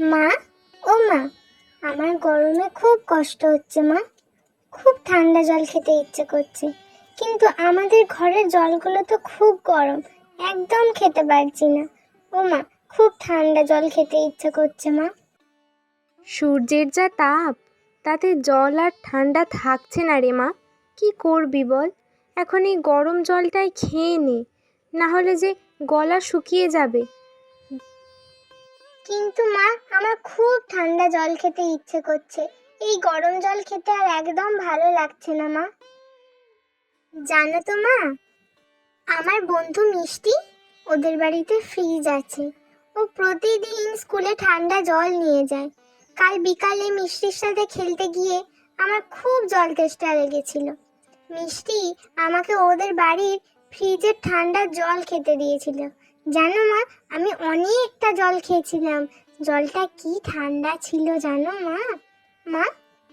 মা, ও মা, আমার গরমে খুব কষ্ট হচ্ছে মা। খুব ঠান্ডা জল খেতে ইচ্ছে করছে, কিন্তু আমাদের ঘরের জলগুলো তো খুব গরম, একদম খেতে পারছি না। ও মা, খুব ঠান্ডা জল খেতে ইচ্ছে করছে মা। সূর্যের যা তাপ, তাতে জল আর ঠান্ডা থাকছে না রে মা। কি করবি বল? এখন এই গরম জলটাই খেয়ে নে, না হলে যে গলা শুকিয়ে যাবে। কিন্তু মা, আমার খুব ঠান্ডা জল খেতে ইচ্ছে করছে। এই গরম জল খেতে আর একদম ভালো লাগছে না মা। জানো তো মা, আমার বন্ধু মিষ্টি ওদের বাড়িতে ফ্রিজ আছে। ও প্রতিদিন স্কুলে ঠান্ডা জল নিয়ে যায়। কাল বিকালে মিষ্টির সাথে খেলতে গিয়ে আমার খুব জল তেষ্টা লেগেছিল। মিষ্টি আমাকে ওদের বাড়ির ফ্রিজের ঠান্ডা জল খেতে দিয়েছিল। জানো মা, আমি অনেকটা জল খেয়েছিলাম। জলটা কি ঠান্ডা ছিল জানো মা? মা,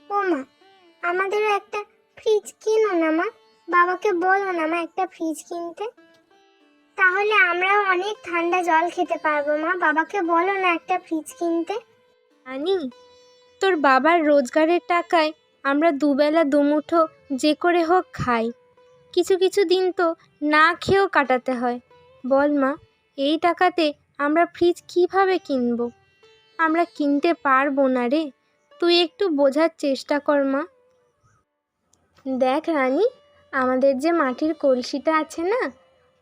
ও মা, আমাদেরও একটা ফ্রিজ কিনো না মা? বাবাকে বলো না মা একটা ফ্রিজ কিনতে। তাহলে আমরাও অনেক ঠান্ডা জল খেতে পারব মা। বাবাকে বলো না একটা ফ্রিজ কিনতে। আনি তোর বাবার রোজগারের টাকায় আমরা দুবেলা, দুমুঠো যে করে হোক খাই। কিছু কিছু দিন তো না খেয়েও কাটাতে হয়। বল মা এই টাকাতে আমরা ফ্রিজ কীভাবে কিনবো? আমরা কিনতে পারব না রে। তুই একটু বোঝার চেষ্টা কর, মা। দেখ রানী, আমাদের যে মাটির কলসিটা আছে না,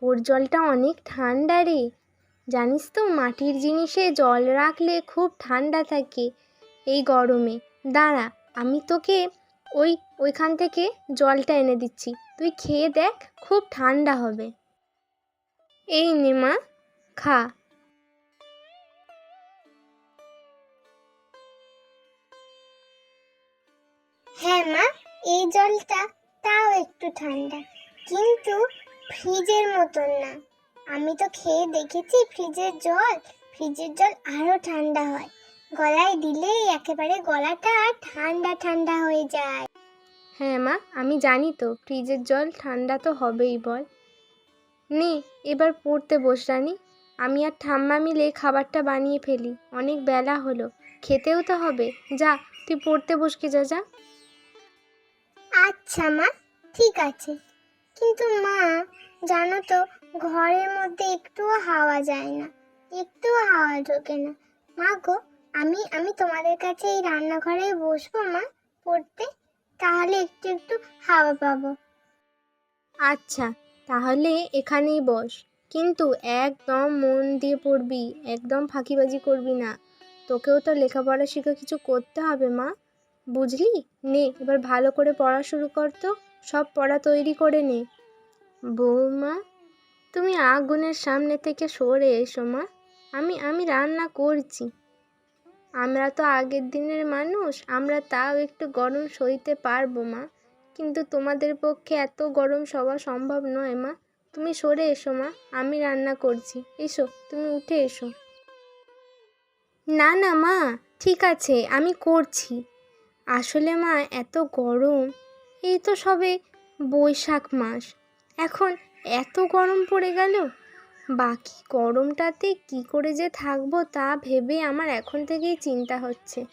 ওর জলটা অনেক ঠান্ডা রে। জানিস তো, মাটির জিনিসে জল রাখলে খুব ঠান্ডা থাকে। এই গরমে, দাঁড়া, আমি তোকে ওই, ওইখান থেকে জলটা এনে দিচ্ছি। তুই খেয়ে দেখ, খুব ঠান্ডা হবে। এই নে, মা। খা। হ্যাঁ মা এই জলটা তাও একটু ঠান্ডা। কিন্তু ফ্রিজের মতন না। আমি তো খেয়ে দেখেছি ফ্রিজের জল ফ্রিজের জল আরও ঠান্ডা হয়। গলায় দিলেই একেবারে গলাটা ঠান্ডা ঠান্ডা হয়ে যায়। হ্যাঁ মা আমি জানি তো ফ্রিজের জল ঠান্ডা তো হবেই বল। নে এবার পড়তে বস রানি। আমি আর ঠাম্মা মিলে খাবারটা বানিয়ে ফেলি। অনেক বেলা হলো। খেতেও তো হবে। যা তুই পড়তে বসকে যা যা। আচ্ছা মা ঠিক আছে। কিন্তু মা জানো তো ঘরের মধ্যে একটুও হাওয়া যায় না। একটুও হাওয়া ঢোকে না। মা গো আমি আমি তোমাদের কাছে এই রান্নাঘরে বসবো মা পড়তে। তাহলে একটু একটু হাওয়া পাবো। আচ্ছা তাহলে এখানেই বস। কিন্তু একদম মন দিয়ে পড়বি, একদম ফাঁকিবাজি করবি না। তোকেও তো লেখাপড়া শিখে কিছু করতে হবে, মা। বুঝলি? নে, এবার ভালো করে পড়া শুরু কর তো, সব পড়া তৈরি করে নে। বৌমা, তুমি আগুনের সামনে থেকে সরে এসো, মা। আমি আমি রান্না করছি। আমরা তো আগের দিনের মানুষ, আমরা তাও একটু গরম সইতে পারব, মা। কিন্তু তোমাদের পক্ষে এত গরম সওয়া সম্ভব নয়, মা। তুমি সরে এসো, মা। আমি রান্না করছি। এসো, তুমি উঠে এসো। না না, মা, ঠিক আছে, আমি করছি। আসলে, মা, এত গরম। এই তো সবে বৈশাখ মাস। এখন এত গরম পড়ে গেল। বাকি গরমটাতে কি করে যে থাকব তা ভেবে আমার এখন থেকেই চিন্তা হচ্ছে।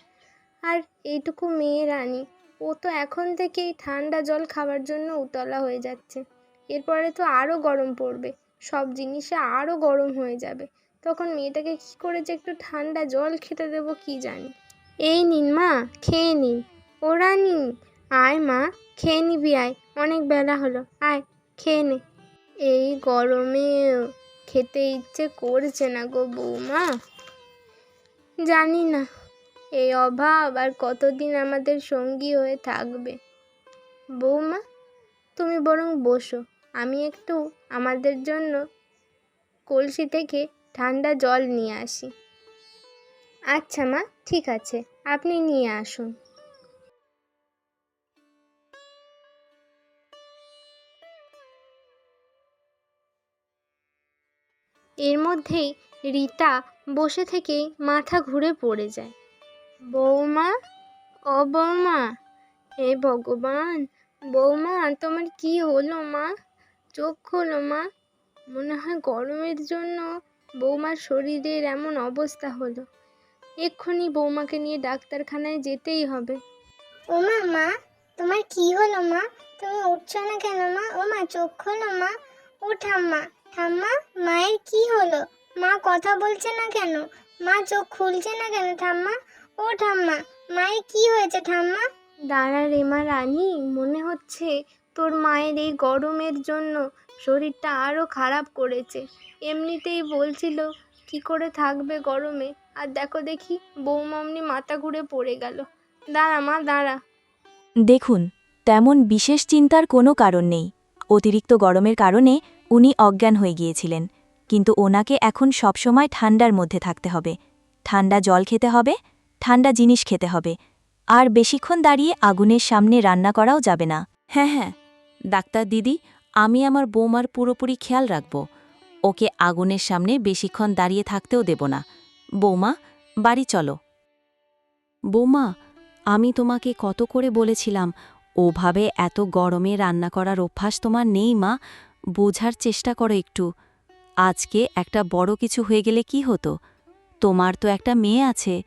আর এইটুকু মেয়ে রানী, ও তো এখন থেকেই ঠান্ডা জল খাওয়ার জন্য উতলা হয়ে যাচ্ছে। এরপরে তো আরও গরম পড়বে, সব জিনিসে আরও গরম হয়ে যাবে। তখন মেয়েটাকে কী করে যে একটু ঠান্ডা জল খেতে দেবো কি জানি। এই নিন মা, খেয়ে নিন। ওরা নিন আয় মা, খেয়ে নিবি, আয়। অনেক বেলা হলো, আয়, খেয়ে নে। এই গরমে খেতে ইচ্ছে করছে না গো বৌমা। জানি না, এই অভাব আর কতদিন আমাদের সঙ্গী হয়ে থাকবে। বৌমা, তুমি বরং বসো। আমি একটু আমাদের জন্য কলসি থেকে ঠান্ডা জল নিয়ে আসি। আচ্ছা মা, ঠিক আছে, আপনি নিয়ে আসুন। এর মধ্যেই রীতা বসে থেকেই মাথা ঘুরে পড়ে যায়। বৌমা, ও বৌমা, হে ভগবান, বৌমা, তোমার কি হলো মা? চোখ খোলো মা। মনে হয় গরমের জন্য বৌমার শরীরের এমন অবস্থা হলো। এক্ষুনি বৌমাকে নিয়ে ডাক্তারখানায় যেতেই হবে। ওমা মা তোমার কি হলো মা? তুমি উঠছো না কেন মা? ও মা চোখ খোলো মা। ও ঠাম্মা ঠাম্মা মায়ের কি হলো? মা কথা বলছে না কেন? মা চোখ খুলছে না কেন ঠাম্মা? ও ঠাম্মা মায়ের কি হয়েছে ঠাম্মা? দাঁড়া রেমা রানী। মনে হচ্ছে তোর মায়ের এই গরমের জন্য শরীরটা আরও খারাপ করেছে। এমনিতেই বলছিল, কি করে থাকবে গরমে? আর দেখো দেখি বৌমা অমনি মাথা ঘুরে পড়ে গেল। দাঁড়া মা, দাঁড়া। দেখুন, তেমন বিশেষ চিন্তার কোনো কারণ নেই। অতিরিক্ত গরমের কারণে উনি অজ্ঞান হয়ে গিয়েছিলেন। কিন্তু ওনাকে এখন সবসময় ঠান্ডার মধ্যে থাকতে হবে। ঠান্ডা জল খেতে হবে, ঠান্ডা জিনিস খেতে হবে। আর বেশিক্ষণ দাঁড়িয়ে আগুনের সামনে রান্না করাও যাবে না। হ্যাঁ হ্যাঁ ডাক্তার দিদি, আমি আমার বৌমার পুরোপুরি খেয়াল রাখব। ওকে আগুনের সামনে বেশিক্ষণ দাঁড়িয়ে থাকতেও দেব না। বৌমা, বাড়ি চলো। বৌমা, আমি তোমাকে কত করে বলেছিলাম, ওভাবে এত গরমে রান্না করার অভ্যাস তোমার নেই মা, বোঝার চেষ্টা করো একটু। আজকে একটা বড় কিছু হয়ে গেলে কি হতো? তোমার তো একটা মেয়ে আছে।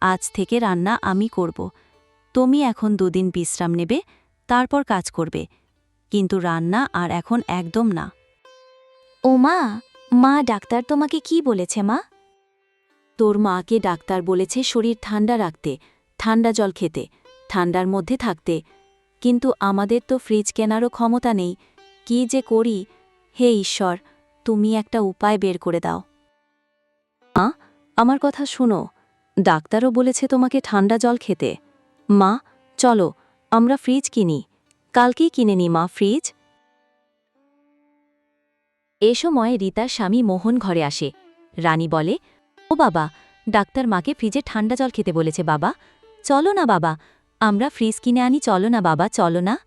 আজ থেকে রান্না আমি করব। তুমি এখন দুদিন বিশ্রাম নেবে, তারপর কাজ করবে। কিন্তু রান্না আর এখন একদম না। ও মা মা ডাক্তার তোমাকে কি বলেছে মা? তোর মাকে ডাক্তার বলেছে শরীর ঠান্ডা রাখতে ঠান্ডা জল খেতে ঠান্ডার মধ্যে থাকতে। কিন্তু আমাদের তো ফ্রিজ কেনারও ক্ষমতা নেই কি যে করি? হে ঈশ্বর তুমি একটা উপায় বের করে দাও। মা আমার কথা শোনো ডাক্তারও বলেছে তোমাকে ঠান্ডা জল খেতে। মা চলো আমরা ফ্রিজ কিনি। কালকেই কিনে নি মা, ফ্রিজ। এ সময় রীতার স্বামী মোহন ঘরে আসে। রানী বলে, ও বাবা, ডাক্তার মাকে ফ্রিজে ঠান্ডা জল খেতে বলেছে, বাবা। চলো না বাবা, আমরা ফ্রিজ কিনে আনি, চলো না বাবা, চলো না।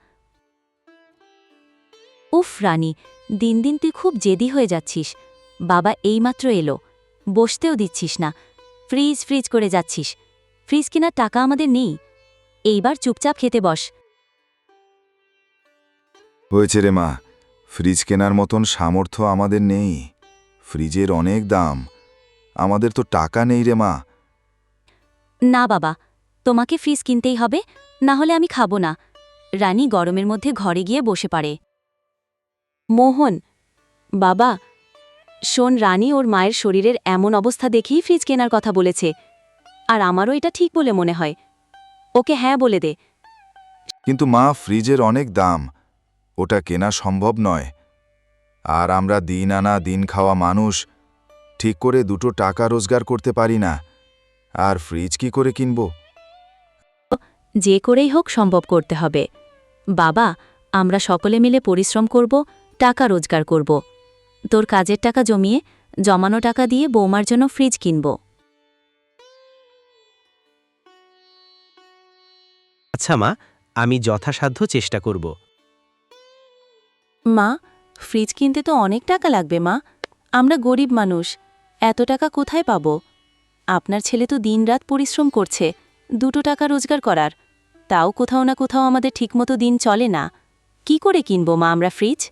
উফ রানী, দিন দিন তুই খুব জেদি হয়ে যাচ্ছিস। বাবা এইমাত্র এলো। বসতেও দিচ্ছিস না। ফ্রিজ ফ্রিজ করে যাচ্ছিস। ফ্রিজ কেনার টাকা আমাদের নেই। এইবার চুপচাপ খেতে বস। হয়েছে রে মা ফ্রিজ কেনার মতন সামর্থ্য আমাদের নেই। ফ্রিজের অনেক দাম। আমাদের তো টাকা নেই রে মা। না বাবা তোমাকে ফ্রিজ কিনতেই হবে না হলে আমি খাব না। রানী গরমের মধ্যে ঘরে গিয়ে বসে পারে। মোহন বাবা শোন রানী ওর মায়ের শরীরের এমন অবস্থা দেখেই ফ্রিজ কেনার কথা বলেছে। আর আমারও এটা ঠিক বলে মনে হয়। ওকে হ্যাঁ বলে দে। কিন্তু মা ফ্রিজের অনেক দাম। ওটা কেনা সম্ভব নয়। আর আমরা দিন আনা দিন খাওয়া মানুষ ঠিক করে দুটো টাকা রোজগার করতে পারি না। আর ফ্রিজ কি করে কিনব? যে করেই হোক সম্ভব করতে হবে। বাবা আমরা সকলে মিলে পরিশ্রম করব টাকা রোজগার করব। তোর কাজের টাকা জমিয়ে জমানো টাকা দিয়ে বৌমার জন্য ফ্রিজ কিনব। আচ্ছা মা আমি যথাসাধ্য চেষ্টা করব। মা ফ্রিজ কিনতে তো অনেক টাকা লাগবে মা। আমরা গরিব মানুষ, এত টাকা কোথায় পাব? আপনার ছেলে তো দিনরাত পরিশ্রম করছে, দুটো টাকা রোজগার করার। তাও কোথাও না কোথাও আমাদের ঠিকমতো দিন চলে না। কি করে কিনব মা আমরা ফ্রিজ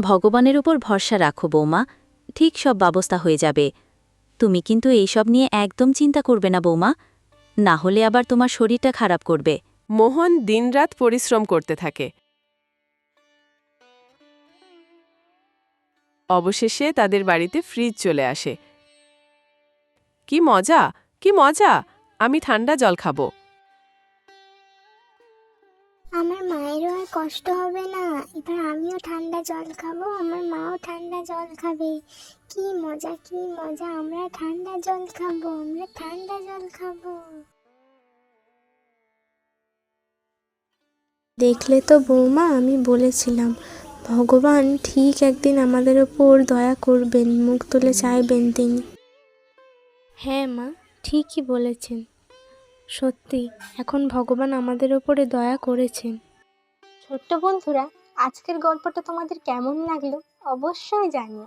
ভগবানের ওপর ভরসা রাখো বৌমা, ঠিক সব ব্যবস্থা হয়ে যাবে। তুমি কিন্তু এইসব নিয়ে একদম চিন্তা করবে না বৌমা। না হলে আবার তোমার শরীরটা খারাপ করবে। মোহন দিনরাত পরিশ্রম করতে থাকে। অবশেষে তাদের বাড়িতে ফ্রিজ চলে আসে। কি মজা কি মজা আমি ঠান্ডা জল খাব। আমার মায়েরও আর কষ্ট হবে না। এবার আমিও ঠান্ডা জল খাব আমার মাও ঠান্ডা জল খাবে। কি মজা কি মজা আমরা ঠান্ডা জল খাব আমরা ঠান্ডা জল খাব। দেখলে তো বৌমা আমি বলেছিলাম ভগবান ঠিক একদিন আমাদের ওপর দয়া করবেন মুখ তুলে চাইবেন তিনি। হ্যাঁ মা ঠিকই বলেছেন। সত্যি এখন ভগবান আমাদের ওপরে দয়া করেছেন। ছোট্ট বন্ধুরা আজকের গল্পটা তোমাদের কেমন লাগল অবশ্যই জানিও।